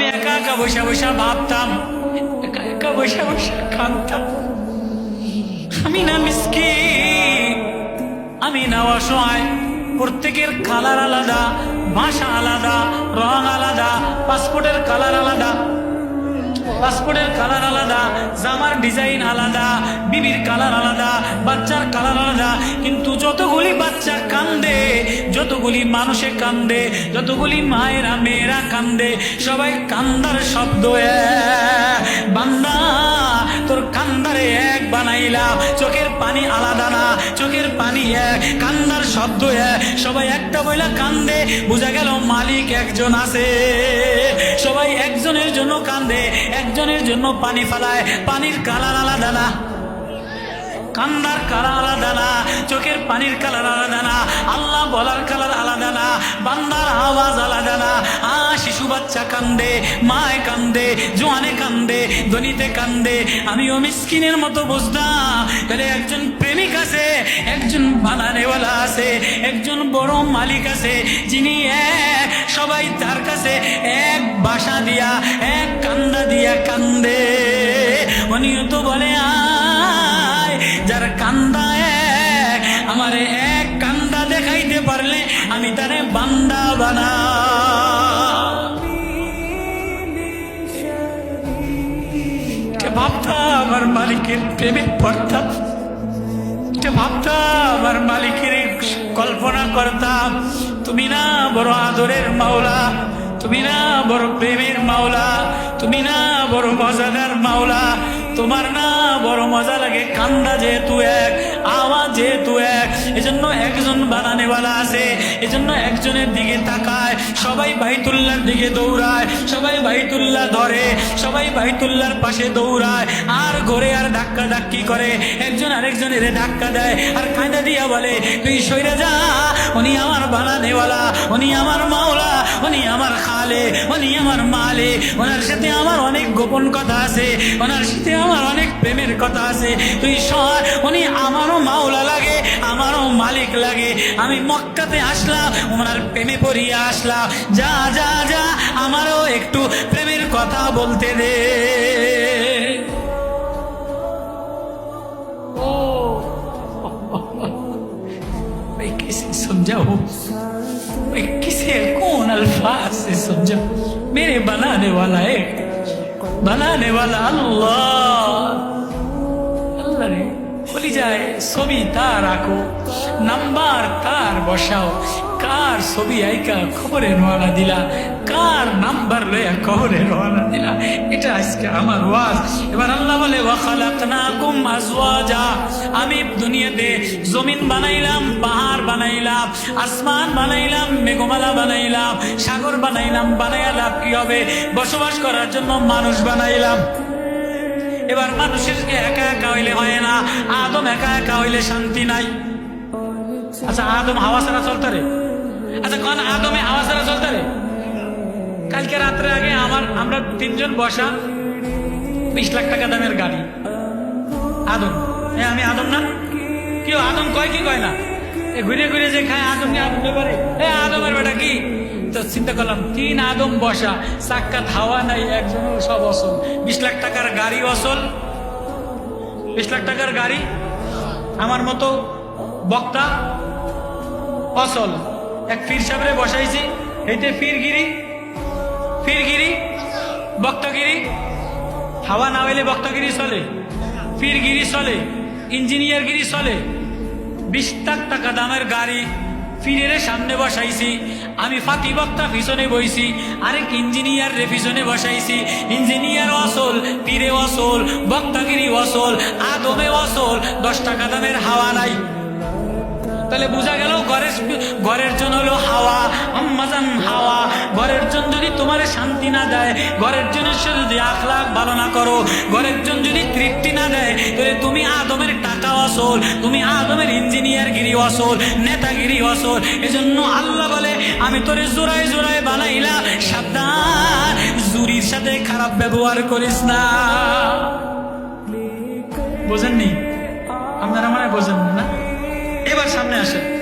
আমি একা একা বসে বসে ভাবতাম, একা একা বসে বসে কাঁদতাম। আমি না মিসকি আমি না অসহায়, প্রত্যেকের কালার আলাদা, ভাষা আলাদা, রং আলাদা, পাসপোর্টের কালার আলাদা, পাসপোর্টের কালার আলাদা, জামার ডিজাইন আলাদা, বিবির কালার আলাদা, বাচ্চার কালার আলাদা, কিন্তু যতগুলি বাচ্চা কান্দে, যতগুলি মানুষে কান্দে, যতগুলি মায়েরা, মেয়েরা কান্দে, সবাই কান্দার শব্দ। বান্দা, তোর কান্দারে এক বানাইলাম চোখের পানি আলাদা না, চোখের পানি এক। কান্দার শব্দ এক। সবাই একটা বইলা কান্দে, বোঝা গেল মালিক একজন আছে। সবাই একজনের জন্য কান্দে, একজনের জন্য পানি ফালায়, পানির কালার আলাদা না। কান্দার কালার আলাদা না, চোখের পানির কালার আলাদা না, আল্লাহ বলার কালার আলাদা না, বান্দার আওয়াজ আলাদা না। আ, শিশু বাচ্চা কান্দে, মায় কান্দে, জোয়ানে কান্দে, ধনিতে কান্দে, আমিও মিসকিনের মতো বুঝতাম। তাহলে একজন প্রেমিক আছে, একজন বানানেওয়ালা আছে, একজন বড় মালিক আছে, যিনি এক, সবাই তার কাছে এক বাসা দিয়া, এক কান্দা দিয়া কান্দে। উনিও তো বলে আমারে এক কান্দা দেখাইতে পারলে আমি তারে বান্দা বানা আমার মালিকের প্রেমে পড়তাম ভাবতাম আমার মালিকের কল্পনা করতাম তুমি না বড় আদরের মাওলা, তুমি না বড় প্রেমের মাওলা, তুমি না বড় মজাদার মাওলা তোমার না বড় মজা লাগে। কান্দা যেহেতু এক, আওয়াজ যেহেতু এক, এজন্য একজন বানানেওয়ালা আছে, এজন্য একজনের দিকে তাকায়, সবাই বাইতুল্লার দিকে দৌড়ায়, সবাই বাইতুল্লাহ ধরে, সবাই বাইতুল্লার পাশে দৌড়ায়, আর ঘরে আর ধাক্কা ধাক্কি করে, একজন আরেকজনের ধাক্কা দেয়, আর কাঁদা দিয়া বলে, তুই সইরে যা উনি আমার বানানেওয়ালা, উনি আমার মাওলা, উনি আমার খালে, উনি আমার মালে। ওনার সাথে আমার অনেক গোপন কথা আছে, ওনার সাথে আমার অনেক প্রেমের কথা আছে। তুই সর, উনি আমারও মাওলা লাগে, আমারও মালিক লাগে। আমি মক্কাতে আসলাম, ওনার প্রেমে পড়িয়ে আসলাম। যা যা যা, আমারও একটু প্রেমের কথা বলতে দে। किसे समझाऊं मैं किसे कौन अल्फाज से समझाऊं मेरे बनाने वाला है बनाने वाला अल्लाह আল্লাহ রে বলি যায় ছবি তার আঁকো নাম্বার তার বসাও কার ছবি আইকা খবরে রওনা দিলা কার নাম্বার লইয়া খবরে রওনা দিলা? এটা আজকে আমার ওয়াজ। এবার আল্লাহ বলে ওয়াখালাকনাকুম আজওয়াজা। আমি দুনিয়াতে জমিন বানাইলাম, পাহাড় বানাইলাম, আসমান বানাইলাম, মেঘমালা বানাইলাম, সাগর বানাইলাম বানাইয়া লাভ কি হবে? বসবাস করার জন্য মানুষ বানাইলাম। এবার মানুষের একা একা হইলে হয় না। আদম একা একা হইলে শান্তি নাই। আচ্ছা আদম হাওয়া ছাড়া চলতে রে আচ্ছা কোন আদমে হাওয়া ছাড়া চলতে রে কালকে রাত্রে আগে আমার, আমরা তিনজন বসা বিশ লাখ টাকা দামের গাড়ি। আদম। হ্যাঁ আমি আদম না? কেউ আদম কয় কি কয় না? এ, ঘুরে ঘুরে যে খায় আদম আদম ব্যাপারে হ্যাঁ আদমের বেটা কি? তো চিন্তা করলাম, তিন আদম বসা চাক্কা হাওয়া নাই একজন সব অসল। বিশ লাখ টাকার গাড়ি অসল। বিশ লাখ টাকার গাড়ি আমার মতো বক্তা অসল। এক ফির সাহেবরে বসাইছি এইতে ফিরগিরি ফিরগিরি, বক্তগিরি, হাওয়া না হইলে বক্তগিরি চলে। ফিরগিরি চলে, ইঞ্জিনিয়ারগিরি চলে। বিশ লাখ টাকা দামের গাড়ি ফিরের সামনে বসাইছি। আমি ফাঁকি বক্তা পিছনে বইছি, আরেক ইঞ্জিনিয়ার রে পিছনে বসাইছি। ইঞ্জিনিয়ার অসল, পীরে অসল, বক্তাগিরি অসল, আদমে অসল, দশ টাকা দামের হাওয়া নাই। তাহলে বোঝা গেল ঘরের ঘরের জন্য হলো হাওয়া, আম্মাজান হাওয়া। শান্তি না দেয়। ঘরের জন্য সে যদি আখলাখ ভালো না করো। ঘরের জন্য যদি তৃপ্তি না দেয়, তাহলে তুমি আদমের টাকা অসল, তুমি আদমের ইঞ্জিনিয়ার গিরি অসল নেতাগিরি অসল। এজন্য আল্লাহ বলে, আমি তোরে জোড়ায় জোড়ায় বানাইলাম। সাবধান, জুরির সাথে খারাপ ব্যবহার করিস না। বোঝেননি? আপনারা মানে বোঝেন না? এবার সামনে আসেন।